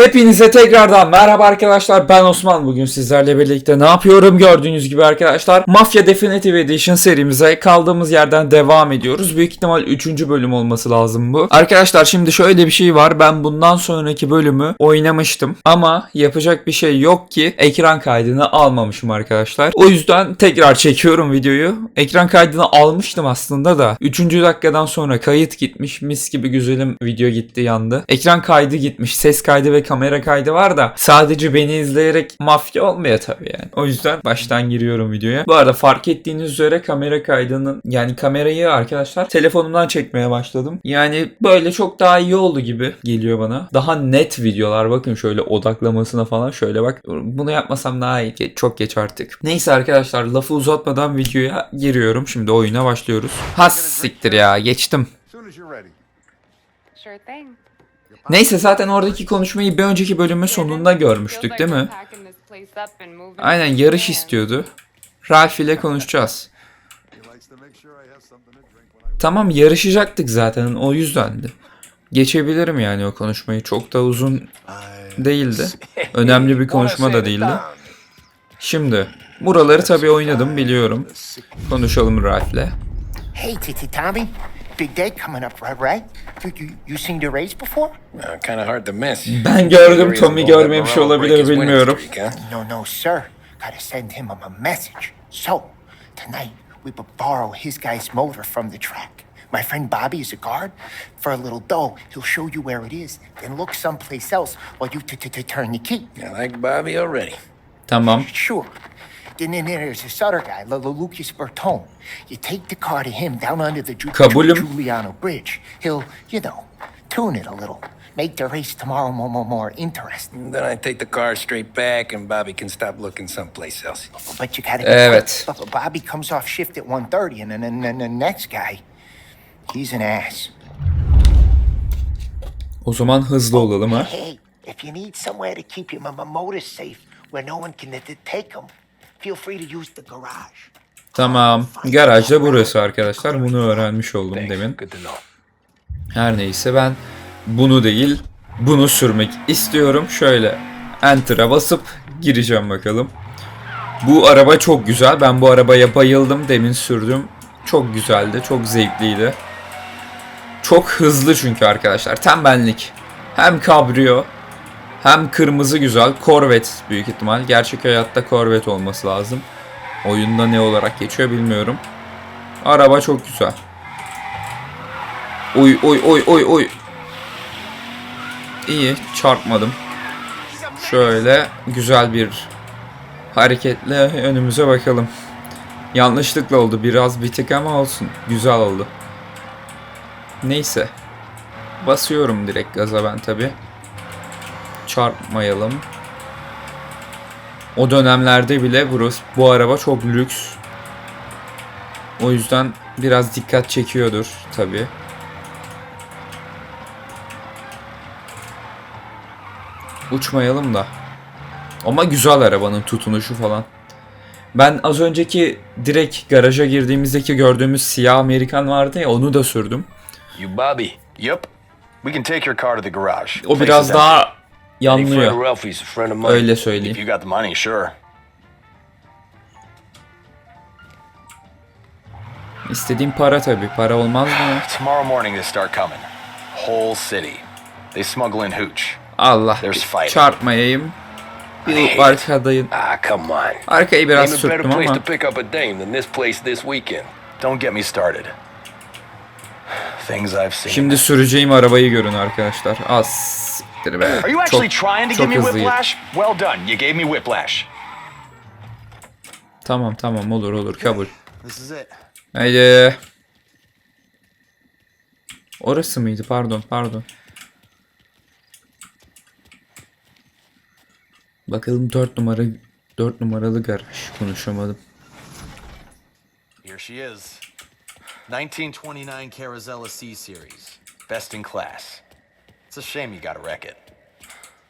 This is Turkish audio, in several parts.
Hepinize tekrardan merhaba arkadaşlar. Ben Osman. Bugün sizlerle birlikte ne yapıyorum? Gördüğünüz gibi arkadaşlar Mafya Definitive Edition serimize kaldığımız yerden devam ediyoruz. Büyük ihtimal 3. bölüm olması lazım bu. Arkadaşlar şimdi şöyle bir şey var. Ben bundan sonraki bölümü oynamıştım ama yapacak bir şey yok ki ekran kaydını almamışım arkadaşlar. O yüzden tekrar çekiyorum videoyu. Ekran kaydını almıştım aslında da 3. dakikadan sonra kayıt gitmiş mis gibi güzelim video gitti yandı. Ekran kaydı gitmiş ses kaydı ve kamera kaydı var da sadece beni izleyerek mafya olmuyor tabii yani. O yüzden baştan giriyorum videoya. Bu arada fark ettiğiniz üzere kamera kaydının yani kamerayı arkadaşlar telefonumdan çekmeye başladım. Yani böyle çok daha iyi oldu gibi geliyor bana. Daha net videolar bakın şöyle odaklamasına falan şöyle bak. Bunu yapmasam daha iyi. Çok geç artık. Neyse arkadaşlar lafı uzatmadan videoya giriyorum. Şimdi oyuna başlıyoruz. Ha siktir ya geçtim. Sure thing. Neyse zaten oradaki konuşmayı bir önceki bölümün sonunda görmüştük değil mi? Aynen yarış istiyordu. Ralph ile konuşacağız. Tamam yarışacaktık zaten o yüzdendi. Geçebilirim yani o konuşmayı. Çok da uzun değildi. Önemli bir konuşma da değildi. Şimdi buraları tabii oynadım biliyorum. Konuşalım Ralph'le. Hey, Titi Tommy. Big day coming up, right? Right? You, you, you seen the race before? Uh, kind of hard to miss. Ben gördüm Tommy görmemiş olabilir bilmiyorum. No, no, sir. Gotta send him a, a message. So, tonight we will borrow his guy's motor from the track. My friend Bobby is a guard. For a little dough, he'll show you where it is, then look someplace else while you turn the key. I like Bobby already. Tamam. Sure. Then, then there's this other guy, L- L- Lucas Bertone. You take the car to him down under the Ju- Kabulüm. Giuliano Bridge. He'll, you know, tune it a little. Make the race tomorrow more, more, more interesting. Then I take the car straight back, and Bobby can stop looking someplace else. But you gotta get Evet. quick. Bo- Bobby comes off shift at 1.30, and then and, then the next guy, he's an ass. O zaman hızlı olalım ha. Hey, if you need somewhere to keep your m- m- motor safe where no one can uh, t- t- take them, feel free to use the garage. Tamam. Garaj da burası arkadaşlar. Bunu öğrenmiş oldum demin. Her neyse ben bunu değil bunu sürmek istiyorum. Şöyle enter'a basıp gireceğim bakalım. Bu araba çok güzel. Ben bu arabaya bayıldım. Demin sürdüm. Çok güzeldi. Çok zevkliydi. Çok hızlı çünkü arkadaşlar. Tembellik. Hem kabrio hem kırmızı güzel. Corvette büyük ihtimal. Gerçek hayatta Corvette olması lazım. Oyunda ne olarak geçiyor bilmiyorum. Araba çok güzel. Oy oy oy oy oy. İyi çarpmadım. Şöyle güzel bir hareketle önümüze bakalım. Yanlışlıkla oldu biraz bitik ama olsun. Güzel oldu. Neyse. Basıyorum direkt gaza ben tabi. Çarpmayalım. O dönemlerde bile burası, bu araba çok lüks. O yüzden biraz dikkat çekiyordur tabi. Uçmayalım da. Ama güzel arabanın tutunuşu falan. Ben az önceki direkt garaja girdiğimizdeki gördüğümüz siyah Amerikan vardı ya onu da sürdüm. You Bobby. Yep. We can take your car to the garage. O biraz daha yanlıyor. Öyle söyleyeyim. İstediğim para tabi. Para olmaz mı? Tomorrow morning they start coming. Whole city. They smuggle in hooch. Allah. Çarpmayayım. Bir arkadayım. Ah, come on. Arkayı biraz sürttüm ama. to pick up a dame than this place this weekend. Don't get me started. Things I've seen. Şimdi süreceğim arabayı görün arkadaşlar. Az siktir be. Are you actually Çok, trying to give me whiplash? Well done. You gave me whiplash. Tamam tamam olur olur kabul. Haydi. Orası mıydı? Pardon, pardon. Bakalım 4 numara 4 numaralı garaj konuşamadım. Here she is. 1929 Carazella C Series. Best in class. It's a shame you gotta wreck it.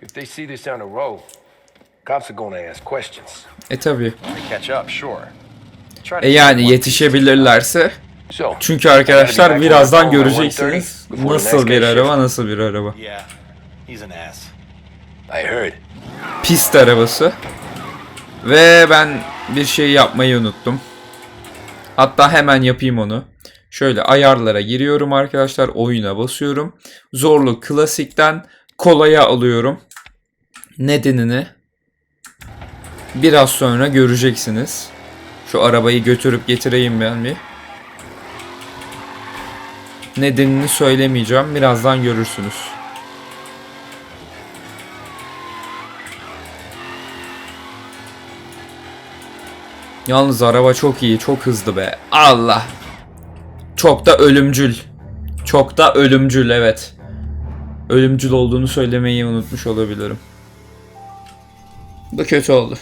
If they see this on the road, cops are gonna ask questions. E tabi. They catch up, sure. Try to E yani yetişebilirlerse. So, Çünkü arkadaşlar birazdan göreceksiniz 1:30 before the nasıl bir araba nasıl bir araba. Yeah, he's an ass. I heard. Pist arabası. Ve ben bir şey yapmayı unuttum. Hatta hemen yapayım onu. Şöyle ayarlara giriyorum arkadaşlar. Oyuna basıyorum. Zorluk klasikten kolaya alıyorum. Nedenini biraz sonra göreceksiniz. Şu arabayı götürüp getireyim ben bir. Nedenini söylemeyeceğim. Birazdan görürsünüz. Yalnız araba çok iyi, çok hızlı be. Allah. Çok da ölümcül. Çok da ölümcül evet. Ölümcül olduğunu söylemeyi unutmuş olabilirim. Bu kötü oldu.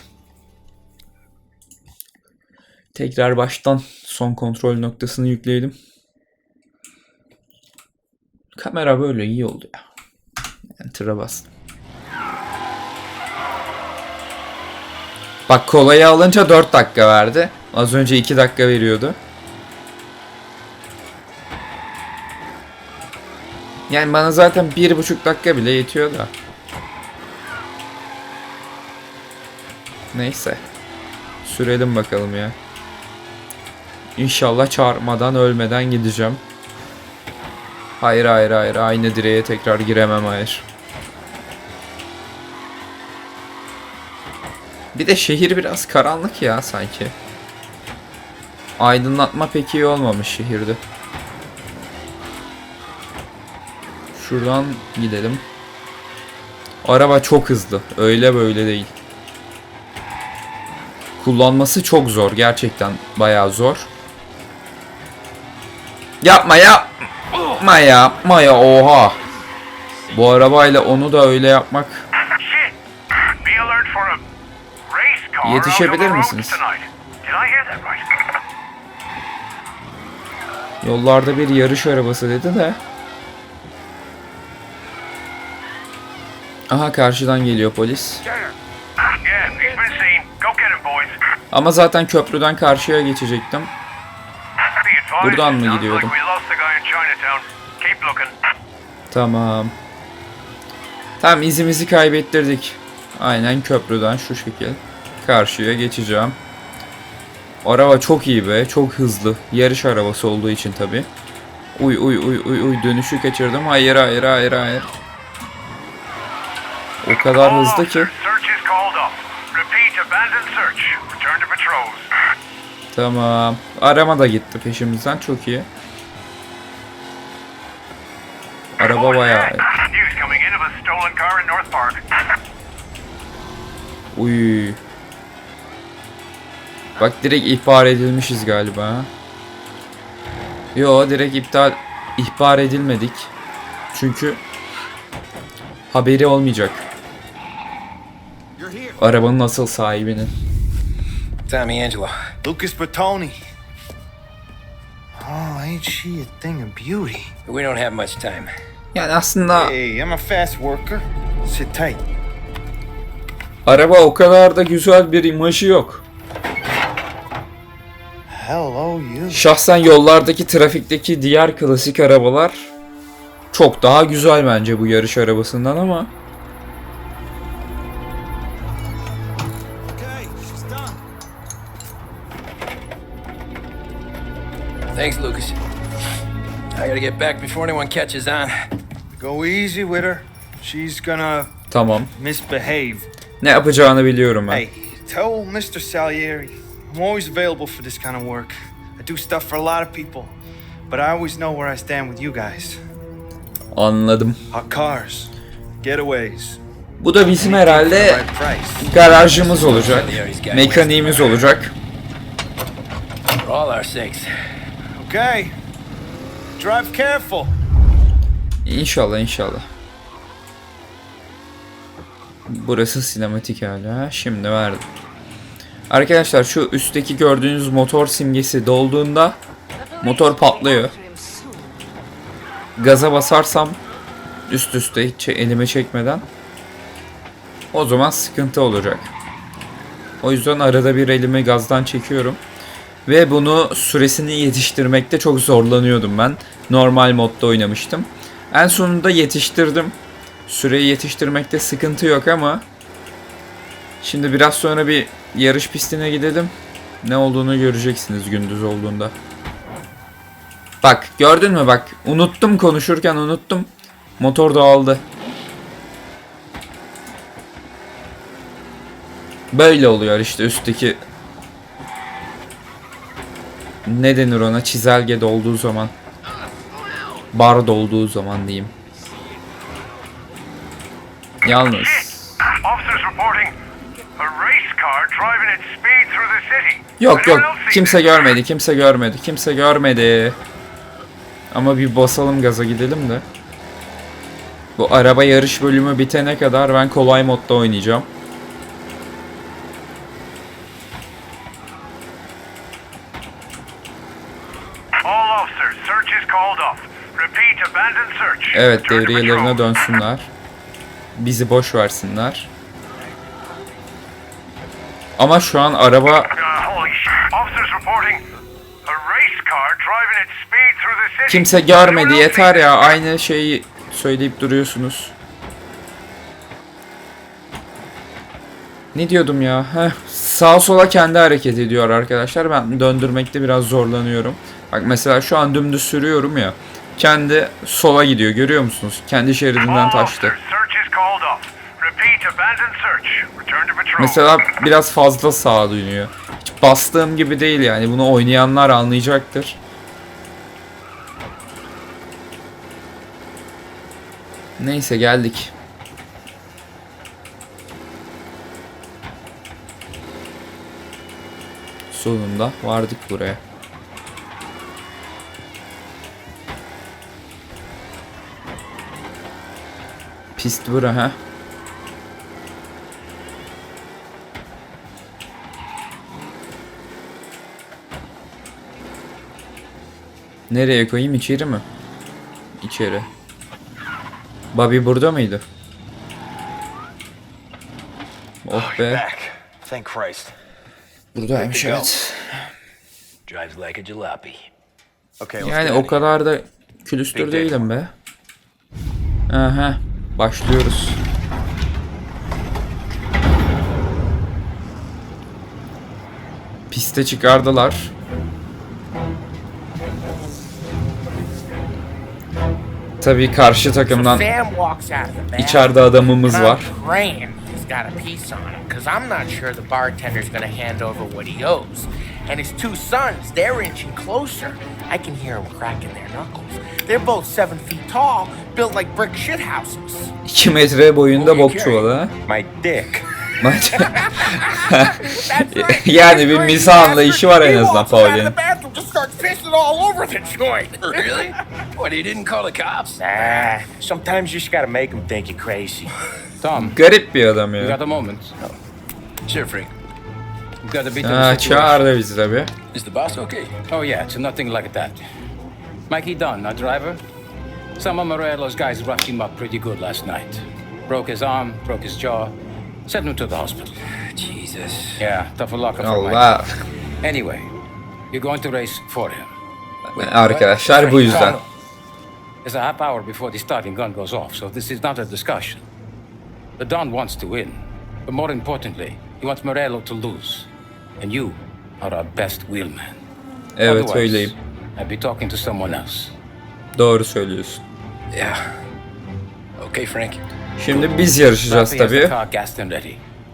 Tekrar baştan son kontrol noktasını yükleyelim. Kamera böyle iyi oldu ya. Enter'a bastım. Bak kolayı alınca 4 dakika verdi. Az önce 2 dakika veriyordu. Yani bana zaten 1,5 dakika bile yetiyor da. Neyse. Sürelim bakalım ya. İnşallah çarpmadan ölmeden gideceğim. Hayır hayır hayır aynı direğe tekrar giremem hayır. Bir de şehir biraz karanlık ya sanki. Aydınlatma pek iyi olmamış şehirde. Şuradan gidelim. Araba çok hızlı. Öyle böyle değil. Kullanması çok zor. Gerçekten bayağı zor. Yapma ya. Yapma ya. Yapma ya. Oha. Bu arabayla onu da öyle yapmak Yetişebilir misiniz? Yollarda bir yarış arabası dedi de. Aha karşıdan geliyor polis. Ama zaten köprüden karşıya geçecektim. Buradan mı gidiyordum? Tamam. Tamam izimizi kaybettirdik. Aynen köprüden şu şekil. Karşıya geçeceğim. Araba çok iyi be. Çok hızlı. Yarış arabası olduğu için tabi. Uy uy uy uy uy dönüşü kaçırdım. Hayır hayır hayır hayır. O kadar hızlı ki. Tamam. Arama da gitti peşimizden. Çok iyi. Araba bayağı. Uy. Bak direkt ihbar edilmişiz galiba. Yo direkt iptal ihbar edilmedik. Çünkü haberi olmayacak. Arabanın asıl sahibinin. Tommy Angelo. Lucas Bertoni. Oh, ain't she a thing of beauty? We don't have much time. Yani aslında Hey, I'm a fast worker. Sit tight. araba o kadar da güzel bir imajı yok. Hello, you. Şahsen yollardaki trafikteki diğer klasik arabalar çok daha güzel bence bu yarış arabasından ama Thanks, Lucas. I gotta get back before anyone catches on. Go easy with her. She's gonna tamam. misbehave. Ne yapacağını biliyorum ben. Hey, tell Mr. Salieri I'm always available for this kind of work. I do stuff for a lot of people, but I always know where I stand with you guys. Anladım. Hot cars, getaways. Bu da bizim herhalde the right price. garajımız olacak. Mekaniğimiz olacak. For all our sakes. Okay. Drive careful. İnşallah inşallah. Burası sinematik hala. Şimdi verdim. Arkadaşlar şu üstteki gördüğünüz motor simgesi dolduğunda motor patlıyor. Gaza basarsam üst üste hiç elime çekmeden o zaman sıkıntı olacak. O yüzden arada bir elimi gazdan çekiyorum. Ve bunu süresini yetiştirmekte çok zorlanıyordum ben. Normal modda oynamıştım. En sonunda yetiştirdim. Süreyi yetiştirmekte sıkıntı yok ama şimdi biraz sonra bir yarış pistine gidelim. Ne olduğunu göreceksiniz gündüz olduğunda. Bak gördün mü bak unuttum konuşurken unuttum. Motor dağıldı. Böyle oluyor işte üstteki ne denir ona çizelge dolduğu zaman bar dolduğu zaman diyeyim. Yalnız yok yok kimse görmedi kimse görmedi kimse görmedi. Ama bir basalım gaza gidelim de. Bu araba yarış bölümü bitene kadar ben kolay modda oynayacağım. Evet devriyelerine dönsünler. Bizi boş versinler. Ama şu an araba kimse görmedi yeter ya aynı şeyi söyleyip duruyorsunuz. Ne diyordum ya? Heh, sağa sola kendi hareket ediyor arkadaşlar. Ben döndürmekte biraz zorlanıyorum. Bak mesela şu an dümdüz sürüyorum ya. Kendi sola gidiyor görüyor musunuz? Kendi şeridinden taştı. Mesela biraz fazla sağa dönüyor. Hiç bastığım gibi değil yani. Bunu oynayanlar anlayacaktır. Neyse geldik. Sonunda vardık buraya. Pist bura ha. Nereye koyayım içeri mi? İçeri. Bobby burada mıydı? Oh be. Back. Thank Christ. Buradaymış evet. Drives like a jalopy. Okay, Yani o kadar da külüstür değilim be. Aha. Başlıyoruz. Piste çıkardılar. Tabii karşı takımdan içeride adamımız var. I'm praying he's got a piece on him, because I'm not sure the bartender's gonna hand over what he owes. And his two sons, they're inching closer. I can hear them cracking their knuckles. They're both seven feet tall, built like brick shithouses. 2 metre boyunda bok çuvalı. My dick. Maç- That's right. yani bir right, anlayışı var en azından Pauline. the bathroom, just starts pissing all over the joint. Really? What, he didn't call the cops? Nah, sometimes you just gotta make them think you're crazy. Tom, Garip bir adam you ya. got a moment? Sure, Frank. You got a bit of a situation. çağırdı bizi tabii. Is the boss okay? Oh yeah, it's nothing like that. Mikey Dunn, our driver. Some of Morello's guys roughed him up pretty good last night. Broke his arm, broke his jaw. Sent him to the hospital. Jesus. Yeah, tough luck for Allah. Mike. Anyway, you're going to race for him. Arkadaşlar bu yüzden. It's a half hour before the starting gun goes off, so this is not a discussion. The Don wants to win, but more importantly, he wants Morello to lose. And you are our best wheelman. Evet Otherwise, öyleyim. I'd be talking to someone else. Doğru söylüyorsun. Yeah. Okay, Frank. Şimdi biz yarışacağız tabii.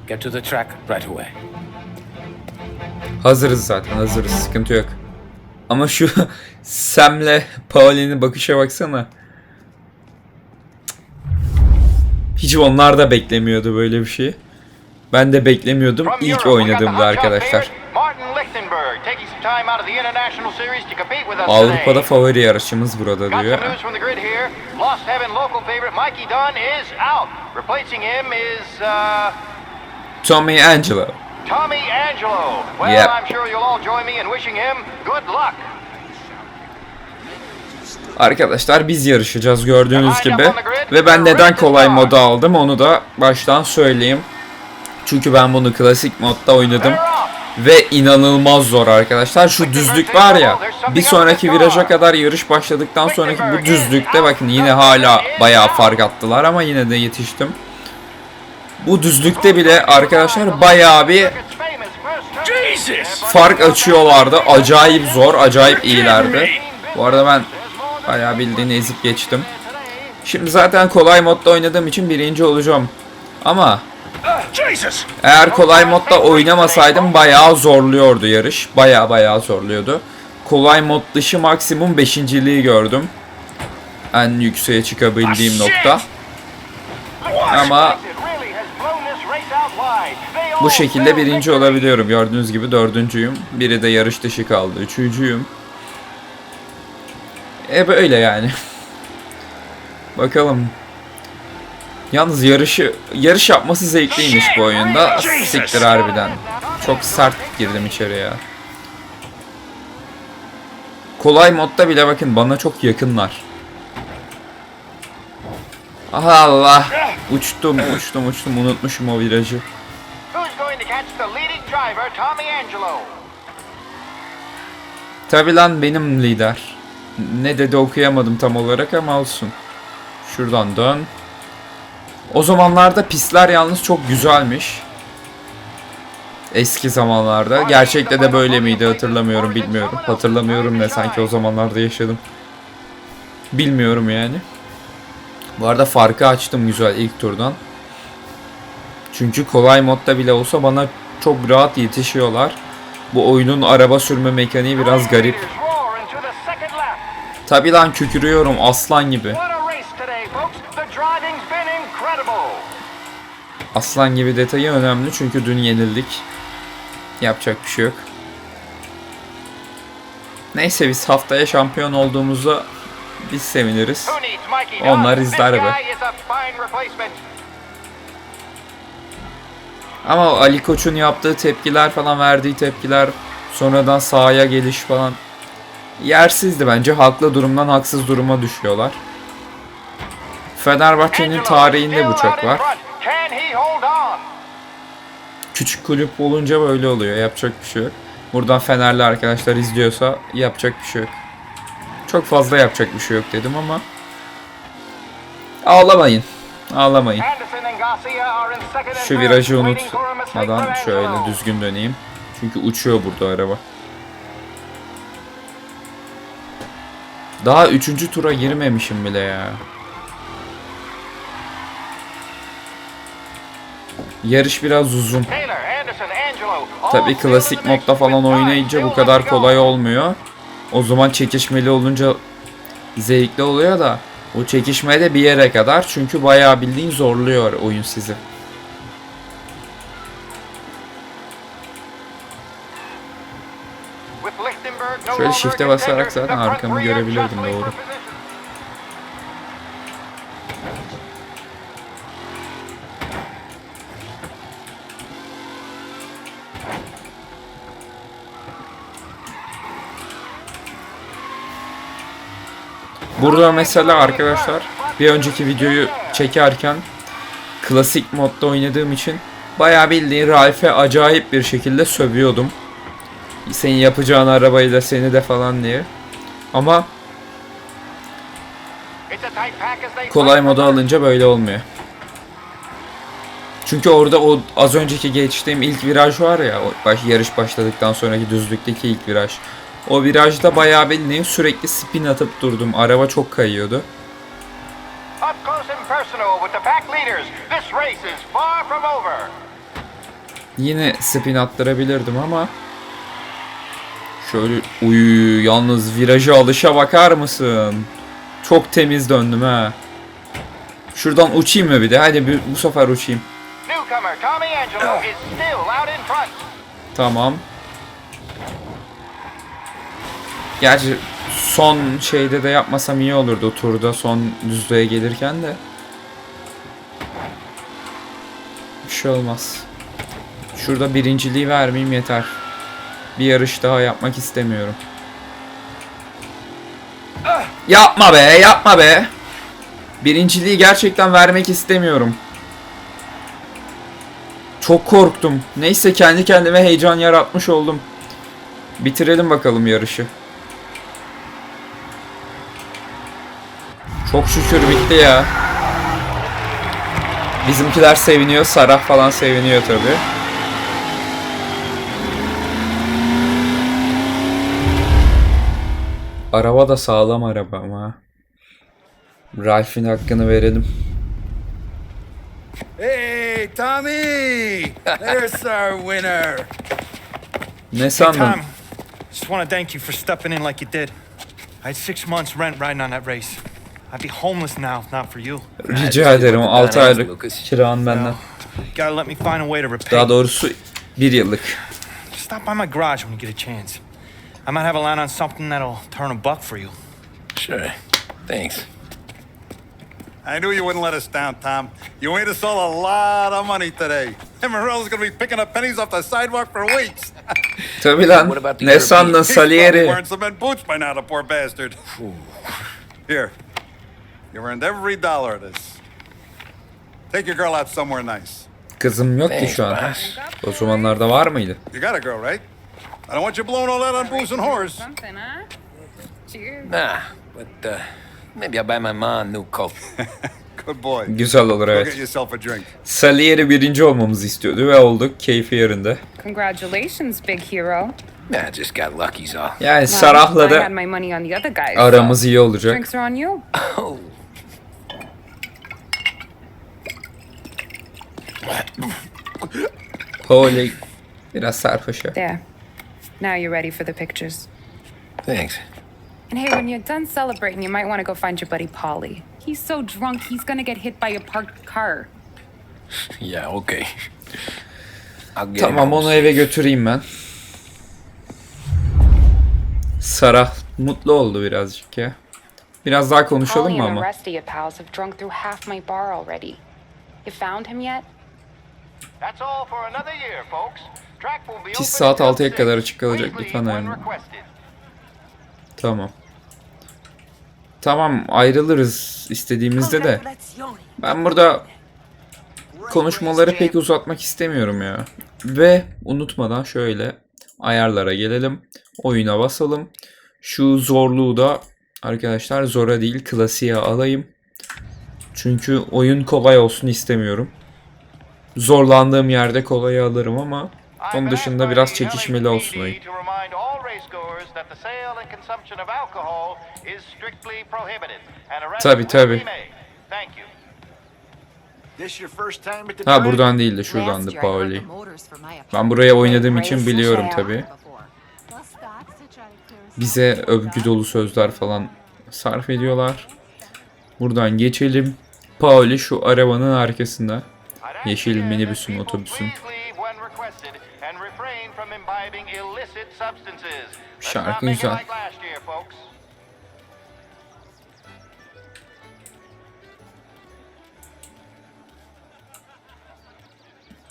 Get to the track right away. Hazırız zaten hazırız sıkıntı yok. Ama şu Sam'le Pauline'in bakışa baksana. Hiç onlar da beklemiyordu böyle bir şey. Ben de beklemiyordum ilk oynadığımda arkadaşlar. Avrupa'da favori yarışımız burada diyor. Tommy Angelo. Tommy Angelo. Well, Yep. I'm sure you'll all join me in wishing him good luck. Arkadaşlar biz yarışacağız gördüğünüz gibi. Ve ben neden kolay modu aldım onu da baştan söyleyeyim. Çünkü ben bunu klasik modda oynadım. Ve inanılmaz zor arkadaşlar. Şu düzlük var ya. Bir sonraki viraja kadar yarış başladıktan sonraki bu düzlükte bakın yine hala bayağı fark attılar ama yine de yetiştim. Bu düzlükte bile arkadaşlar bayağı bir fark açıyorlardı. Acayip zor, acayip iyilerdi. Bu arada ben bayağı bildiğini ezip geçtim. Şimdi zaten kolay modda oynadığım için birinci olacağım. Ama eğer kolay modda oynamasaydım bayağı zorluyordu yarış. Bayağı bayağı zorluyordu. Kolay mod dışı maksimum beşinciliği gördüm. En yükseğe çıkabildiğim nokta. Ama bu şekilde birinci olabiliyorum. Gördüğünüz gibi dördüncüyüm. Biri de yarış dışı kaldı. Üçüncüyüm. E böyle yani. Bakalım. Yalnız yarışı yarış yapması zevkliymiş bu oyunda. Siktir harbiden. Çok sert girdim içeri ya. Kolay modda bile bakın bana çok yakınlar. Allah. Uçtum uçtum uçtum unutmuşum o virajı. Tabi lan benim lider. Ne dedi okuyamadım tam olarak ama olsun. Şuradan dön. O zamanlarda pistler yalnız çok güzelmiş. Eski zamanlarda. Gerçekte de böyle miydi hatırlamıyorum bilmiyorum. Hatırlamıyorum ne sanki o zamanlarda yaşadım. Bilmiyorum yani. Bu arada farkı açtım güzel ilk turdan. Çünkü kolay modda bile olsa bana çok rahat yetişiyorlar. Bu oyunun araba sürme mekaniği biraz garip. Tabi lan kükürüyorum aslan gibi. Aslan gibi detayı önemli çünkü dün yenildik. Yapacak bir şey yok. Neyse biz haftaya şampiyon olduğumuzda biz seviniriz. Onlar izler be. Ama Ali Koç'un yaptığı tepkiler falan verdiği tepkiler sonradan sahaya geliş falan yersizdi bence. Haklı durumdan haksız duruma düşüyorlar. Fenerbahçe'nin tarihinde bu çok var. Front. Can he hold on? Küçük kulüp olunca böyle oluyor. Yapacak bir şey yok. Buradan Fenerli arkadaşlar izliyorsa yapacak bir şey yok. Çok fazla yapacak bir şey yok dedim ama ağlamayın. Ağlamayın. Şu virajı unutmadan şöyle düzgün döneyim. Çünkü uçuyor burada araba. Daha üçüncü tura girmemişim bile ya. Yarış biraz uzun. Tabi klasik modda falan oynayınca bu kadar kolay olmuyor. O zaman çekişmeli olunca zevkli oluyor da o çekişme de bir yere kadar çünkü bayağı bildiğin zorluyor oyun sizi. Şöyle shift'e basarak zaten arkamı görebilirdim, doğru. Burada mesela arkadaşlar bir önceki videoyu çekerken klasik modda oynadığım için bayağı bildiğin Ralph'e acayip bir şekilde sövüyordum. Senin yapacağın arabayla seni de falan diye. Ama kolay moda alınca böyle olmuyor. Çünkü orada o az önceki geçtiğim ilk viraj var ya, baş, yarış başladıktan sonraki düzlükteki ilk viraj. O virajda bayağı bildiğin sürekli spin atıp durdum. Araba çok kayıyordu. Yine spin attırabilirdim ama şöyle uy yalnız viraja alışa bakar mısın? Çok temiz döndüm ha. Şuradan uçayım mı bir de? Hadi bir, bu sefer uçayım. Newcomer Tommy Angelo is still out in front. Tamam. Gerçi son şeyde de yapmasam iyi olurdu turda son düzlüğe gelirken de. Bir şey olmaz. Şurada birinciliği vermeyeyim yeter. Bir yarış daha yapmak istemiyorum. Yapma be, yapma be. Birinciliği gerçekten vermek istemiyorum. Çok korktum. Neyse kendi kendime heyecan yaratmış oldum. Bitirelim bakalım yarışı. Çok şükür bitti ya. Bizimkiler seviniyor, Sarah falan seviniyor tabi. Araba da sağlam araba ama. Ralph'in hakkını verelim. Hey, Tommy! There's our winner. Ne sandın? Tom, just want to thank you for stepping in like you did. I had six months rent riding on that race. I'd be homeless now if not for you. Rica ederim 6 aylık kiran benden. Gotta let me find a way to repay. Daha doğrusu bir yıllık. Stop by my garage when you get a chance. I might have a line on something that'll turn a buck for you. Sure. Thanks. I knew you wouldn't let us down, Tom. You made us all a lot of money today. Morel's gonna be picking up pennies off the sidewalk for weeks. Tabi lan. Ne sandın European? He's Salieri? wearing cement boots by now, the poor bastard. Here. You earned every dollar of this. Take your girl out somewhere nice. Kızım yok ki şu an. O zamanlarda var mıydı? You got a girl, right? I don't want you blowing all that on booze and whores. Something, huh? Cheers. Nah, but uh, maybe I'll buy my mom a new coat. Good boy. Güzel olur Go get evet. yourself a drink. Salieri birinci olmamızı istiyordu ve olduk. Keyfi yerinde. Congratulations, big hero. nah, I just got lucky's all. Yani Well, Sarah'la I had da my money on the other guys. aramız iyi olacak. Drinks are on you. Oh, Pauli biraz sarhoş ya. There. Now you're ready for the pictures. thanks. And hey, when you're done celebrating, you might want to go find your buddy Polly. He's so drunk, he's gonna get hit by a parked car. Yeah, okay. I'll get Tamam onu eve götüreyim ben. Sarah mutlu oldu birazcık ya. Biraz daha konuşalım Polly mı and the ama? rest of your pals have drunk through half my bar already. You found him yet? Pis saat until 6'ya kadar 6. açık kalacak, lütfen requested. Tamam. Tamam ayrılırız istediğimizde de. Ben burada konuşmaları pek uzatmak istemiyorum ya. Ve unutmadan şöyle ayarlara gelelim. Oyuna basalım. Şu zorluğu da arkadaşlar zora değil klasiğe alayım. Çünkü oyun kolay olsun istemiyorum. Zorlandığım yerde kolay alırım ama onun dışında biraz çekişmeli olsun oyun. At the Ha buradan değil de şuradandı Pauli. Ben buraya oynadığım için biliyorum tabi. Bize övgü dolu sözler falan sarf ediyorlar. Buradan geçelim. Pauli şu arabanın arkasında. Yeşil minibüsün, otobüsün. Şarkı güzel. like last year, folks.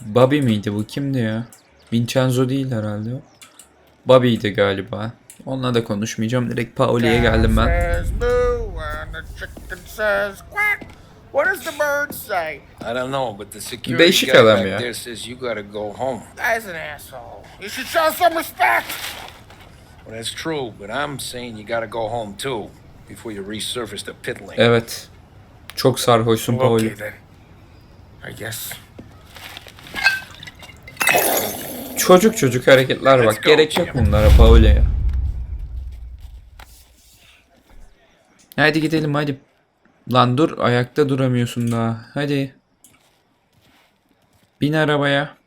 Bobby miydi bu kimdi ya? Vincenzo değil herhalde o. Bobby'ydi galiba. Onunla da konuşmayacağım. Direkt Pauli'ye geldim ben. What does the bird say? I don't know, but the security Değişik guy adam back ya. there says you gotta go home. That's an asshole. You should show some respect. Well, that's true, but I'm saying you gotta go home too before you resurface the pit lane. Evet. Çok sarhoşsun Pauli. Okay then. I guess. Çocuk çocuk hareketler Let's bak. go, Gerek yok bunlara Pauli'ye. Hadi gidelim hadi. Lan dur ayakta duramıyorsun daha. Hadi. Bin arabaya.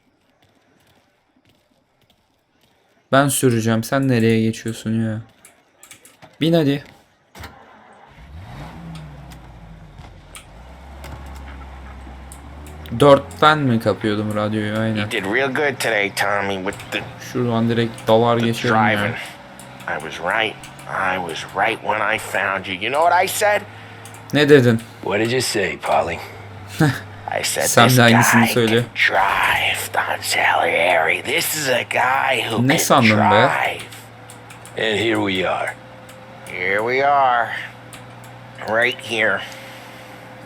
Ben süreceğim. Sen nereye geçiyorsun ya? Bin hadi. Dörtten mi kapıyordum radyoyu aynen. You did real good today, Tommy, with the Şuradan direkt dalar ya. driving. I was right. I was right when I found you. You know what I said? Ne dedin? What did you say, Polly? I said Sam this de aynısını guy söylüyor. can drive, Don Salieri. This is a guy who Ne can sandın be? drive. And here we are. Here we are. Right here.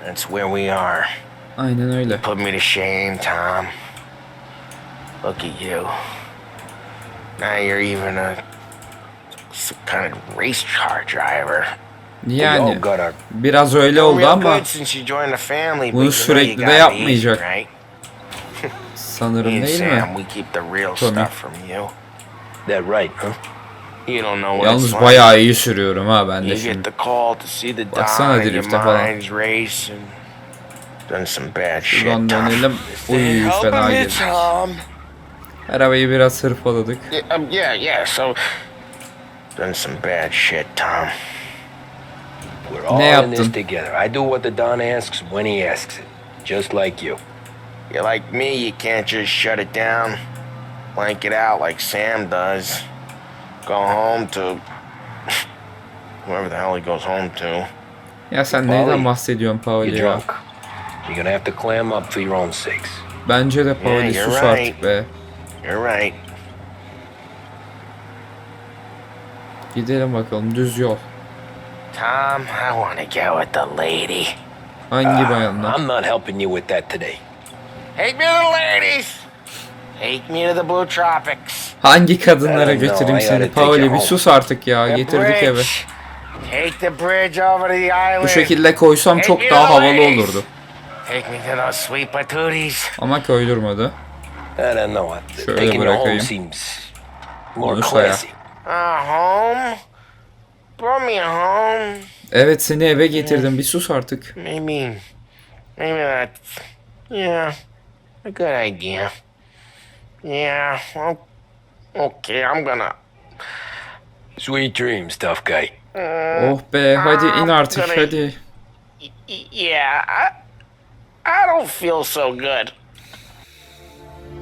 That's where we are. Aynen öyle. Put me to shame, Tom. Look at you. Now you're even a some kind of race car driver. Yani biraz öyle oldu ama good since you joined the family, bunu sürekli de yapmayacak. sanırım değil mi? what Yalnız bayağı iyi sürüyorum ha ben de şimdi. Baksana drifte falan. Şuradan dönelim. Uy fena girdi. Arabayı biraz hırpaladık. Um, yeah, yeah, so... Done some bad shit, Tom. We're all Ne in this yaptın? together. I do what the Don asks when he asks it. Just like you. You're like me, you can't just shut it down. Blank it out like Sam does. Go home to... whoever the hell he goes home to. Yes, Ya sen Pauli, neyden bahsediyorsun Pauli You're ya? drunk. You're gonna have to clam up for your own sakes. Bence de Pauli Yeah, you're sus right. artık be. You're right. Gidelim bakalım düz yol. Tom, I want to go with the lady. Hangi bayanla? I'm not helping you with that today. Take me to the ladies. Take me to the Blue Tropics. Hangi kadınlara I don't know, götüreyim I seni? gotta take Pauli you bir home. sus artık ya. The Getirdik eve. bridge. Take the bridge over to the island. Bu şekilde koysam çok daha havalı olurdu. Take me to those sweet patooties. Ama koydurmadı. I don't know what. Şöyle Taking you home bırakayım. seems more Onu classy. Uh, home? Brought me home. Evet seni eve getirdim. Bir sus artık. Maybe, maybe that's, yeah, a good idea. Yeah, well, okay, I'm gonna. Sweet dreams, tough guy. Oh be hadi in artık hadi. Yeah, I, I don't feel so good.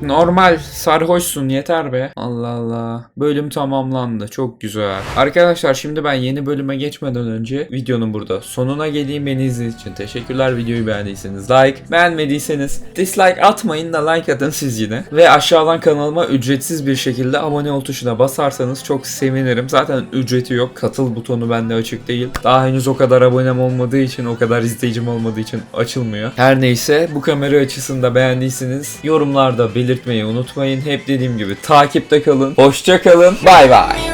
Normal sarhoşsun yeter be. Allah Allah. Bölüm tamamlandı. Çok güzel. Arkadaşlar şimdi ben yeni bölüme geçmeden önce videonun burada sonuna geleyim. Beni izlediğiniz için teşekkürler. Videoyu beğendiyseniz like, beğenmediyseniz dislike atmayın da like atın siz yine. Ve aşağıdan kanalıma ücretsiz bir şekilde abone ol tuşuna basarsanız çok sevinirim. Zaten ücreti yok. Katıl butonu bende açık değil. Daha henüz o kadar abonem olmadığı için, o kadar izleyicim olmadığı için açılmıyor. Her neyse bu kamera açısını da beğendiyseniz yorumlarda belirtmeyi unutmayın. Hep dediğim gibi takipte kalın. Hoşça kalın. Bay bay.